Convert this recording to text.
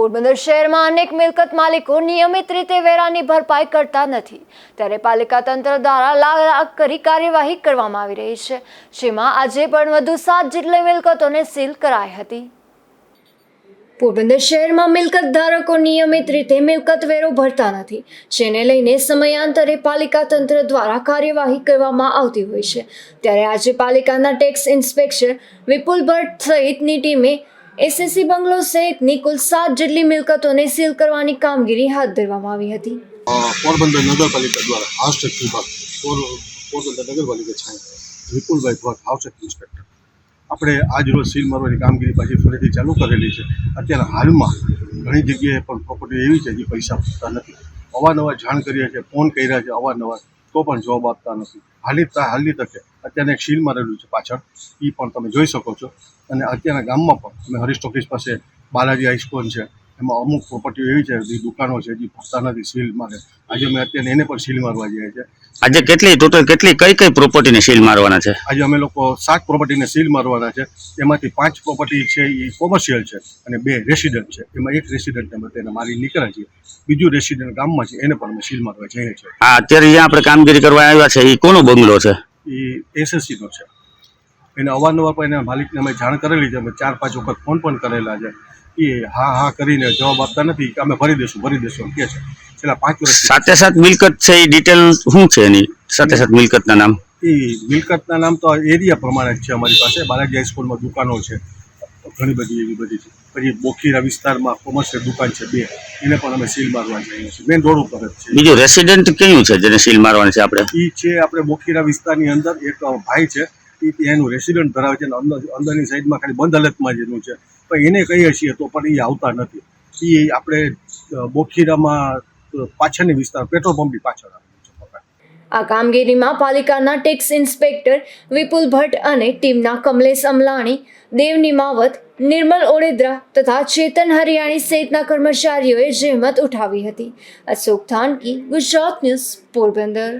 પોરબંદર શહેરમાં અનેક મિલકત માલિકો નિયમિત રીતે વેરાની ભરપાઈ કરતા નથી. ત્યારે પાલિકા તંત્ર દ્વારા લાખ કરી કાર્યવાહી કરવામાં આવી રહી છે. જેમાં આજે પણ વધુ સાત જેટલી મિલકતોને સીલ કરાઈ હતી. પોરબંદર શહેરમાં મિલકત ધારકો નિયમિત રીતે મિલકત વેરો ભરતા નથી. જેને લઈને સમયાંતરે પાલિકા તંત્ર દ્વારા કાર્યવાહી કરવામાં આવતી હોય છે. ત્યારે આજે પાલિકાના ટેક્સ ઇન્સ્પેક્ટર વિપુલ ભટ્ટ સહિતની ટીમે એસએસસી બંગલો સહિતની કુલ સાત જેટલી મિલકતોને સીલ કરવાની કામગીરી હાથ ધરવામાં આવી હતી. પોરબંદર નગરપાલિકા દ્વારા હાઉસટેક વિભાગ, પોર, પોરબંદર નગરપાલિકા છે વિપુલભાઈ ભટ્ટ, હાઉસટેક ઇન્સ્પેક્ટર. આપણે આજ રોજ સીલ મારવાની કામગીરી પાછી ફરીથી ચાલુ કરેલી છે. અત્યારે હાલમાં ઘણી જગ્યાએ પણ પ્રોપર્ટી એવી છે જે પૈસા પૂરતા નથી. અવારનવાર જાણ કરીએ છીએ ફોન કર્યા છે અવારનવાર, તો પણ જવાબ આપતા નથી. હાલી હાલની તકે અત્યારે એક સીલ મારેલું છે પાછળ. એ પણ તમે જોઈ શકો છો. અને અત્યારના ગામમાં પણ અમે હરીશ ટોકીસ પાસે બાલાજી આઈસ્કોન છે. એમાં અમુક પ્રોપર્ટી એવી છે જે દુકાનો છે જે ભરતા નથી સીલ મારે. આજે અમે અત્યારે એને પણ સીલ મારવા જઈએ છે આજે કેટલી ટોટલ કેટલી કઈ કઈ પ્રોપર્ટીને સીલ મારવાના છે? આજે અમે લોકો સાત પ્રોપર્ટીને સીલ મારવાના છે. એમાંથી પાંચ પ્રોપર્ટી છે એ કોમર્શિયલ છે અને બે રેસિડન્ટ છે. એમાં એક રેસિડન્ટ અમે તેને મારી નીકળ્યા છીએ. બીજું રેસિડન્ટ ગામમાં છે એને પણ અમે સીલ મારવા જઈએ છીએ. આ અત્યારે જ્યાં આપણે કામગીરી કરવા આવ્યા છે. એ કોનો બંગલો છે? એ એસએસસીનો છે. એને અવારનવાર પણ એના માલિકને અમે જાણ કરેલી છે. અમે ચાર પાંચ વખત ફોન પણ કરેલા છે. એ હા હા કરીને જવાબ આપતા નથી. કે અમે ભરી દેશું ભરી દેશું કે છે. છેલ્લા પાંચ વર્ષ સાથે સાથ મિલકત છે એ ડિટેલ શું છે એની? સાથે સાથ મિલકતના નામ? એ મિલકતના નામ તો એરિયા પ્રમાણે જ છે અમારી પાસે. બાલાજી હાઈસ્કૂલમાં દુકાનો છે. ઘણી બધી એવી બધી છે. પછી બોખીરા વિસ્તારમાં કોમર્શિયલ દુકાન છે બે. એને પણ અમે સીલ મારવા જઈએ છીએ. મેન રોડ ઉપર જ છે. બીજું રેસિડેન્ટ કયું છે જેને સીલ મારવાની છે આપણે? એ છે આપણે બોખીરા વિસ્તારની અંદર એક ભાઈ છે. એ એનું રેસિડન્ટ ધરાવે છે અને અંદર અંદરની સાઈડમાં ખાલી બંધ હાલતમાં જ એનું છે. પણ એને કહીએ છીએ તો પણ એ આવતા નથી. એ આપણે બોખીરામાં પાછળની વિસ્તાર પેટ્રોલ પંપની પાછળ મકાન. આ કામગીરીમાં પાલિકાના ટેક્સ ઇન્સ્પેક્ટર વિપુલ ભટ્ટ અને ટીમના કમલેશ અમલાણી, દેવની માવત, નિર્મલ ઓડેદરા તથા ચેતન હરિયાણી સહિતના કર્મચારીઓએ જહેમત ઉઠાવી હતી. અશોક થાનકી, ગુજરાત ન્યૂઝ પોરબંદર.